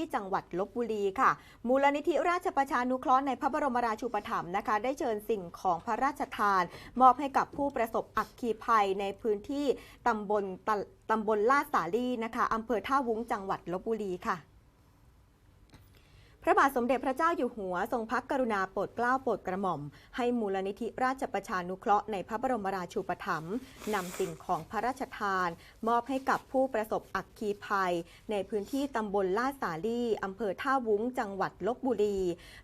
ที่จังหวัดลบบุรีค่ะ มูลนิธิราชประชานุเคราะห์ในพระบรมราชูปถัมภ์นะคะ ได้เชิญสิ่งของพระราชทาน มอบให้กับผู้ประสบอักคีภัยในพื้นที่ตำบลตะตำบลลาดสาลีนะคะอำเภอท่าวุ้งจังหวัดลบบุรีค่ะ พระบาทสมเด็จพระเจ้าอยู่หัว ทรงพระกรุณาโปรดเกล้าโปรดกระหม่อม ให้มูลนิธิราชประชานุเคราะห์ในพระบรมราชูปถัมภ์นำสิ่งของพระราชทาน มอบให้กับผู้ประสบอัคคีภัย ในพื้นที่ตำบลลาดสาลีอำเภอท่าวุ้งจังหวัดลบบุรี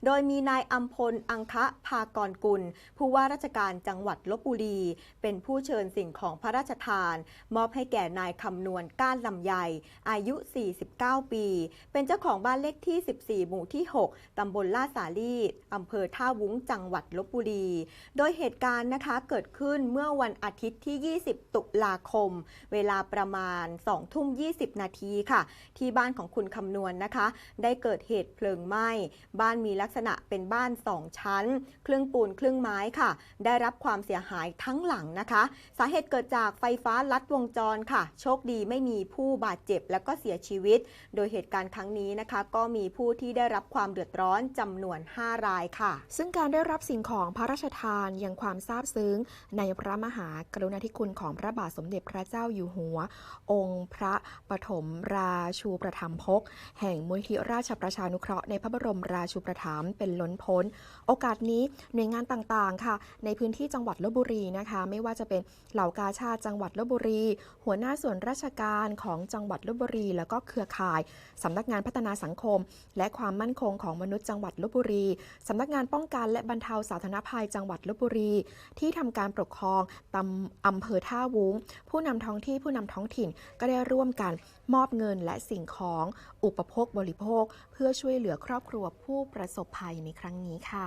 โดยมีนายอัมพลอังคะภากรกุล ผู้ว่าราชการจังหวัดลบบุรี เป็นผู้เชิญสิ่งของพระราชทาน มอบให้แก่นายคำนวณก้านลำไยอายุ 49 ปี เป็นเจ้าของบ้านเลขที่ 14 หมู่ที่ 6 ตำบลลาดสาลีอำเภอท่าวุ้งจังหวัดลบบุรี โดยเหตุการณ์นะคะเกิดขึ้นเมื่อวันอาทิตย์ที่ 20 ตุลาคม เวลาประมาณ 2 ทุ่ม 20 นาทีค่ะ ที่บ้านของคุณคำนวณนะคะ ได้เกิดเหตุเพลิงไหม้ บ้านมีลักษณะเป็นบ้าน 2 ชั้น ครึ่งปูนครึ่งไม้ค่ะ ได้รับความเสียหายทั้งหลังนะคะ สาเหตุเกิดจากไฟฟ้าลัดวงจรค่ะ โชคดีไม่มีผู้บาดเจ็บและก็เสียชีวิต โดยเหตุการณ์ครั้งนี้นะคะ ก็มีผู้ที่ได้รับับความเดือดร้อนจำนวน 5 รายค่ะ ซึ่งการได้รับสิ่งของพระราชทานยังความซาบซึ้ง ในพระมหากรุณาธิคุณของพระบาทสมเด็จพระเจ้าอยู่หัว องค์พระปฐมราชูประถมภกแห่งมูลที่ราชประชานุเคราะห์ในพระบรมราชูประถมภ์เป็นล้นพ้น โอกาสนี้หน่วยงานต่างๆค่ะ ในพื้นที่จังหวัดลบบุรีนะคะ ไม่ว่าจะเป็นเหล่ากาชาติจังหวัดลบบุรี หัวหน้าส่วนราชการของจังหวัดลบบุรี แล้วก็เครือข่ายสำนักงานพัฒนาสังคม และความมัมั่นคงของมนุษย์จังหวัดลบบุรี สำนักงานป้องกันและบรรเทาสาธารณภัยจังหวัดลบบุรี ที่ทำการปกครองตำอำเภอท่าวุ้ง ผู้นำท้องที่ผู้นำท้องถิ่นก็ได้ร่วมกันมอบเงินและสิ่งของอุปโภคบริโภค เพื่อช่วยเหลือครอบครัวผู้ประสบภัยในครั้งนี้ค่ะ